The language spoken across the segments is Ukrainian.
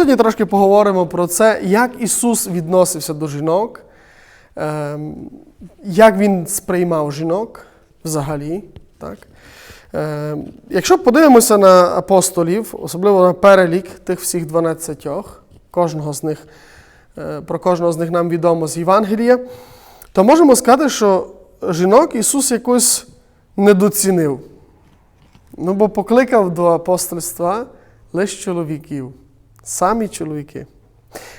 Сьогодні трошки поговоримо про це, як Ісус відносився до жінок, ем, як Він сприймав жінок взагалі. Так? Ем, Якщо подивимося на апостолів, особливо на перелік тих всіх 12, кожного з них, е, про кожного з них нам відомо з Євангелія, то можемо сказати, що жінок Ісус якось недоцінив. Ну, бо покликав до апостольства лише чоловіків, самі чоловіки.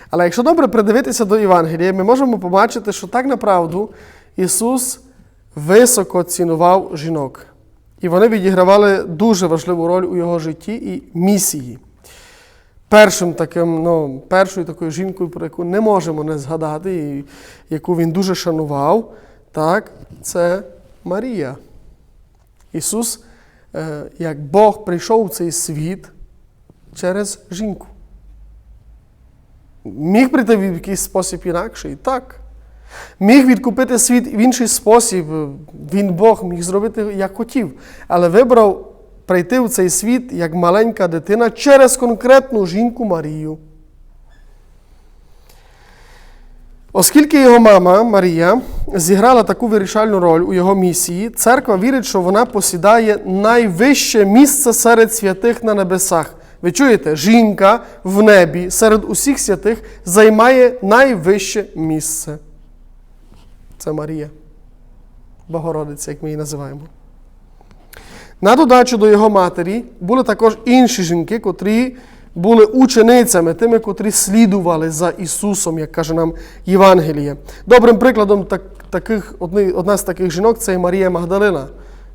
Але якщо добре придивитися до Євангелія, ми можемо побачити, що так направду Ісус високо цінував жінок. І вони відігравали дуже важливу роль у його житті і місії. Першим таким, ну, першою такою жінкою, про яку не можемо не згадати, і яку він дуже шанував, так, це Марія. Ісус, е, як Бог прийшов у цей світ через жінку. Міг прийти в якийсь спосіб інакший? Так. Міг відкупити світ в інший спосіб. Він Бог міг зробити, як хотів. Але вибрав прийти в цей світ як маленька дитина через конкретну жінку Марію. Оскільки його мама Марія зіграла таку вирішальну роль у його місії, церква вірить, що вона посідає найвище місце серед святих на небесах. Ви чуєте, жінка в небі серед усіх святих займає найвище місце. Це Марія. Богородиця, як ми її називаємо. На додачу до його матері були також інші жінки, котрі були ученицями, тими, котрі слідували за Ісусом, як каже нам Євангеліє. Добрим прикладом так, таких, одна з таких жінок це і Марія Магдалина,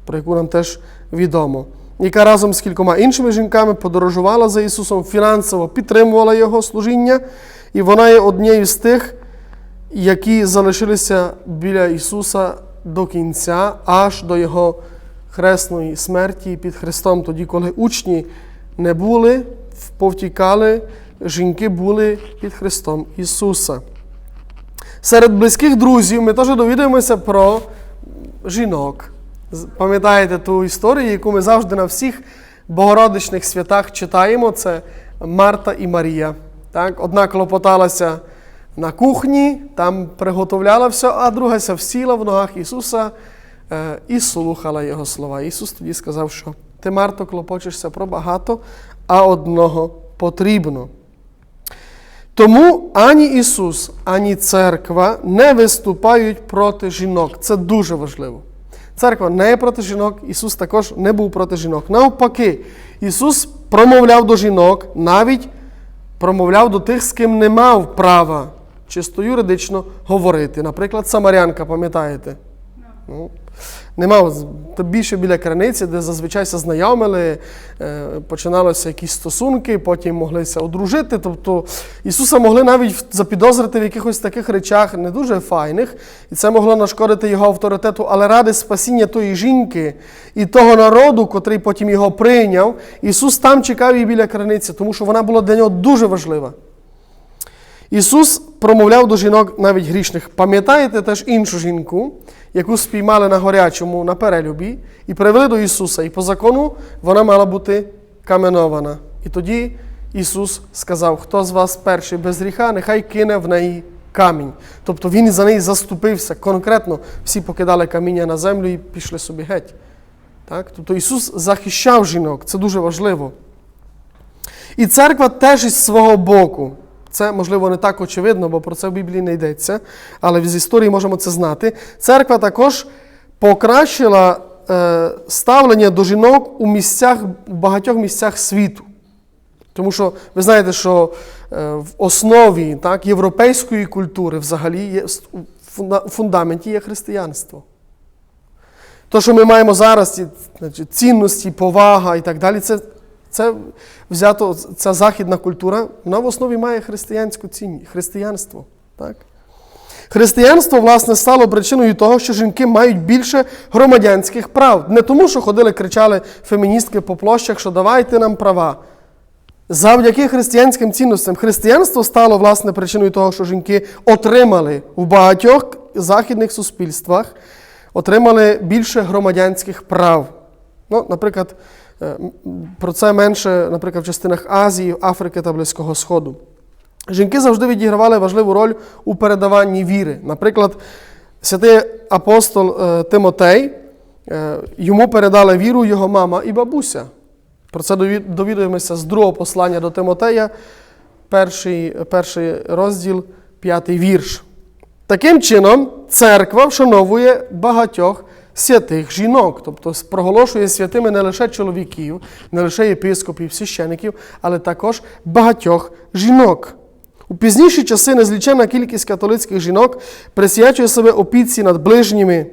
про яку нам теж відомо, яка разом з кількома іншими жінками подорожувала за Ісусом, фінансово підтримувала Його служіння, і вона є однією з тих, які залишилися біля Ісуса до кінця, аж до Його хресної смерті під Христом, тоді, коли учні не були, повтікали, жінки були під Христом Ісуса. Серед близьких друзів ми теж довідаємося про жінок. Пам'ятаєте ту історію, яку ми завжди на всіх богородичних святах читаємо, це Марта і Марія. Так? Одна клопоталася на кухні, там приготовляла все, а друга ся всіла в ногах Ісуса е, і слухала Його слова. Ісус тоді сказав, що ти, Марто, клопочешся про багато, а одного потрібно. Тому ані Ісус, ані церква не виступають проти жінок. Це дуже важливо. Церква не є проти жінок, Ісус також не був проти жінок. Навпаки, Ісус промовляв до жінок, навіть промовляв до тих, з ким не мав права чисто юридично говорити. Наприклад, Самарянка, пам'ятаєте? Ну, не мав більше біля краниці, де зазвичай знайомили, починалися якісь стосунки, потім моглися одружити. Тобто Ісуса могли навіть запідозрити в якихось таких речах не дуже файних, і це могло нашкодити його авторитету, але ради спасіння тої жінки і того народу, котрий потім його прийняв, Ісус там чекав її біля краниці, тому що вона була для нього дуже важлива. Ісус промовляв до жінок навіть грішних. Пам'ятаєте теж іншу жінку, яку спіймали на горячому на перелюбі, і привели до Ісуса. І по закону вона мала бути каменована. І тоді Ісус сказав: хто з вас перший без гріха, нехай кине в неї камінь. Тобто Він за неї заступився. Конкретно всі покидали каміння на землю і пішли собі геть. Так? Тобто Ісус захищав жінок, це дуже важливо. І церква теж із свого боку. Це, можливо, не так очевидно, бо про це в Біблії не йдеться, але з історії можемо це знати. Церква також покращила е, ставлення до жінок у місцях, у багатьох місцях світу. Тому що ви знаєте, що е, в основі так, європейської культури взагалі є в фундаменті є християнство. То, що ми маємо зараз, значить, цінності, повага і так далі, це це взято, ця західна культура, вона в основі має християнську цінність, християнство. Так? Християнство, власне, стало причиною того, що жінки мають більше громадянських прав. Не тому, що ходили, кричали феміністки по площах, що давайте нам права. Завдяки християнським цінностям. Християнство стало, власне, причиною того, що жінки отримали в багатьох західних суспільствах, отримали більше громадянських прав. Ну, Наприклад, Про це менше, наприклад, в частинах Азії, Африки та Близького Сходу. Жінки завжди відігравали важливу роль у передаванні віри. Наприклад, святий апостол е, Тимотей, е, йому передали віру його мама і бабуся. Про це довідуємося з другого послання до Тимотея, перший, перший розділ, п'ятий вірш. Таким чином, церква вшановує багатьох святих жінок, тобто проголошує святими не лише чоловіків, не лише єпископів, священиків, але також багатьох жінок. У пізніші часи незліченна кількість католицьких жінок присвячує себе опіці над ближніми,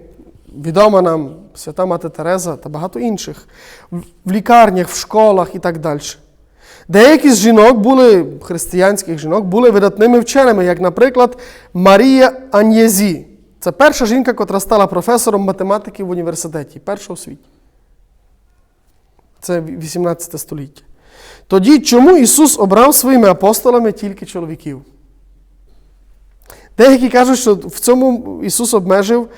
відома нам свята Мати Тереза та багато інших, в- лікарнях, в школах і так далі. Деякі з жінок були, християнських жінок, були видатними вченими, як, наприклад, Марія Аньєзі. Це перша жінка, котра стала професором математики в університеті, перша у світі. Це 18 століття. Тоді чому Ісус обрав своїми апостолами тільки чоловіків? Деякі кажуть, що в цьому Ісус обмежив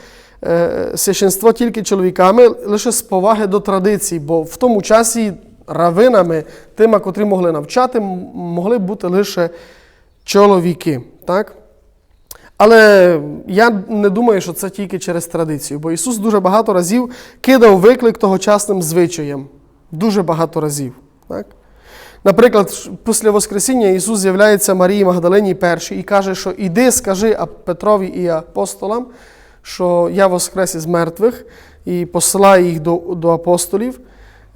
е, священство тільки чоловіками лише з поваги до традицій, бо в тому часі равинами, тими, котрі могли навчати, могли бути лише чоловіки. Так? Але я не думаю, що це тільки через традицію, бо Ісус дуже багато разів кидав виклик тогочасним звичаям. Дуже багато разів. Так? Наприклад, після Воскресіння Ісус з'являється Марії Магдалині першій і каже, що іди, скажи Петрові і апостолам, що я воскрес із мертвих, і посилає їх до, до апостолів.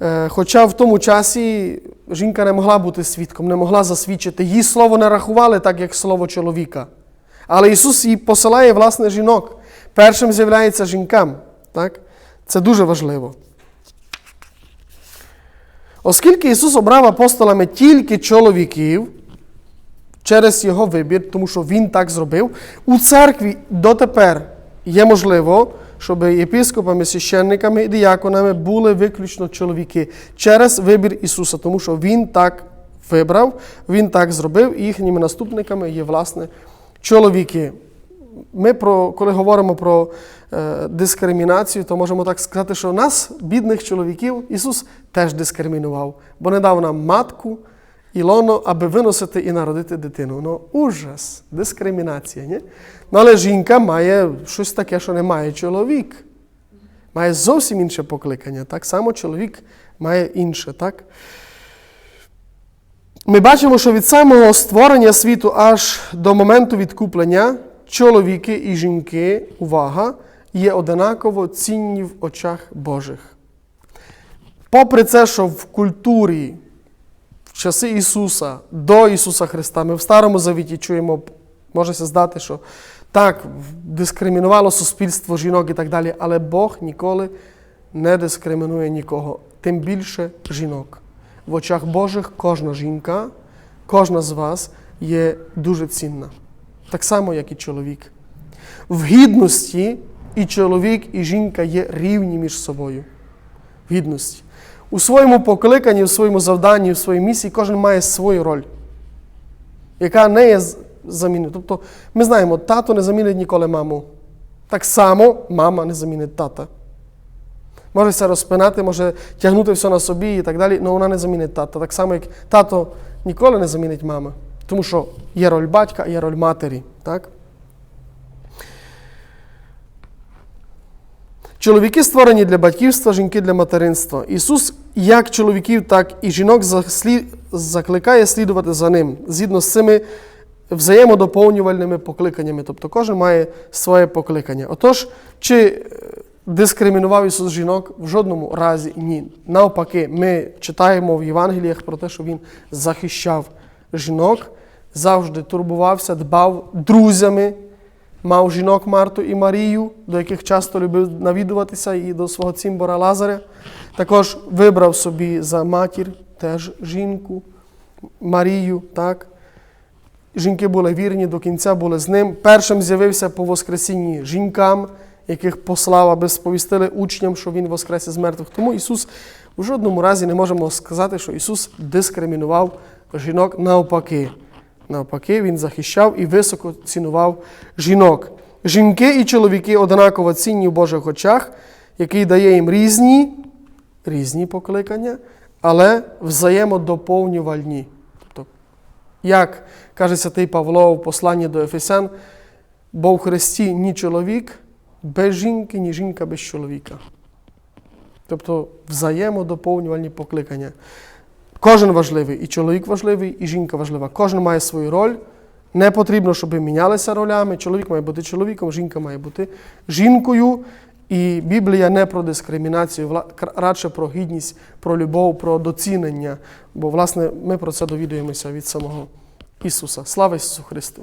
Е, Хоча в тому часі жінка не могла бути свідком, не могла засвідчити. Її слово не рахували так, як слово чоловіка. Але Ісус їй посилає власне жінок. Першим з'являється жінкам. Так? Це дуже важливо. Оскільки Ісус обрав апостолами тільки чоловіків через його вибір, тому що Він так зробив, у церкві дотепер є можливо, щоб єпископами, священниками і діяконами були виключно чоловіки через вибір Ісуса, тому що Він так вибрав, Він так зробив, і їхніми наступниками є, власне, чоловіки. Ми, про, коли говоримо про е, дискримінацію, то можемо так сказати, що нас, бідних чоловіків, Ісус теж дискримінував, бо не дав нам матку і аби виносити і народити дитину. Ну, ужас, дискримінація. Ні? Ну, але жінка має щось таке, що не має чоловік. Має зовсім інше покликання. Так само чоловік має інше. Так? Ми бачимо, що від самого створення світу аж до моменту відкуплення чоловіки і жінки, увага, є одинаково цінні в очах Божих. Попри це, що в культурі в часи Ісуса, до Ісуса Христа, ми в Старому Завіті чуємо, може здати, що так, дискримінувало суспільство жінок і так далі, але Бог ніколи не дискримінує нікого, тим більше жінок. В очах Божих кожна жінка, кожна з вас є дуже цінна. Так само, як і чоловік. В гідності і чоловік, і жінка є рівні між собою. В гідності. У своєму покликанні, у своєму завданні, у своїй місії кожен має свою роль, яка не є заміною. Тобто, ми знаємо, тато не замінить ніколи маму. Так само мама не замінить тата. Може все розпинати, може тягнути все на собі і так далі, але вона не замінить тата. Так само, як тато ніколи не замінить мами. Тому що є роль батька, є роль матері. Так? Чоловіки створені для батьківства, жінки для материнства. Ісус, як чоловіків, так і жінок закликає слідувати за ним згідно з цими взаємодоповнювальними покликаннями. Тобто кожен має своє покликання. Отож, чи дискримінував Ісус жінок? В жодному разі ні. Навпаки, ми читаємо в Євангеліях про те, що Він захищав жінок, завжди турбувався, дбав друзями мав жінок Марту і Марію, до яких часто любив навідуватися, і до свого цімбора Лазаря. Також вибрав собі за матір теж жінку, Марію. так. Жінки були вірні, до кінця були з ним. Першим з'явився по Воскресінні жінкам, яких послав, аби сповістили учням, що Він воскрес із мертвих. Тому Ісус в жодному разі не можемо сказати, що Ісус дискримінував жінок навпаки. Навпаки, Він захищав і високо цінував жінок. Жінки і чоловіки однаково цінні в Божих очах, який дає їм різні, різні покликання, але взаємодоповнювальні. Тобто, як каже святий Павло в посланні до Ефесян, бо в Христі ні чоловік без жінки, ні жінка без чоловіка. Тобто взаємодоповнювальні покликання. Кожен важливий, і чоловік важливий, і жінка важлива. Кожен має свою роль. Не потрібно, щоб мінялися ролями. Чоловік має бути чоловіком, жінка має бути жінкою. І Біблія не про дискримінацію, радше про гідність, про любов, про доцінення. Бо, власне, ми про це довідуємося від самого Ісуса. Слава Ісусу Христу!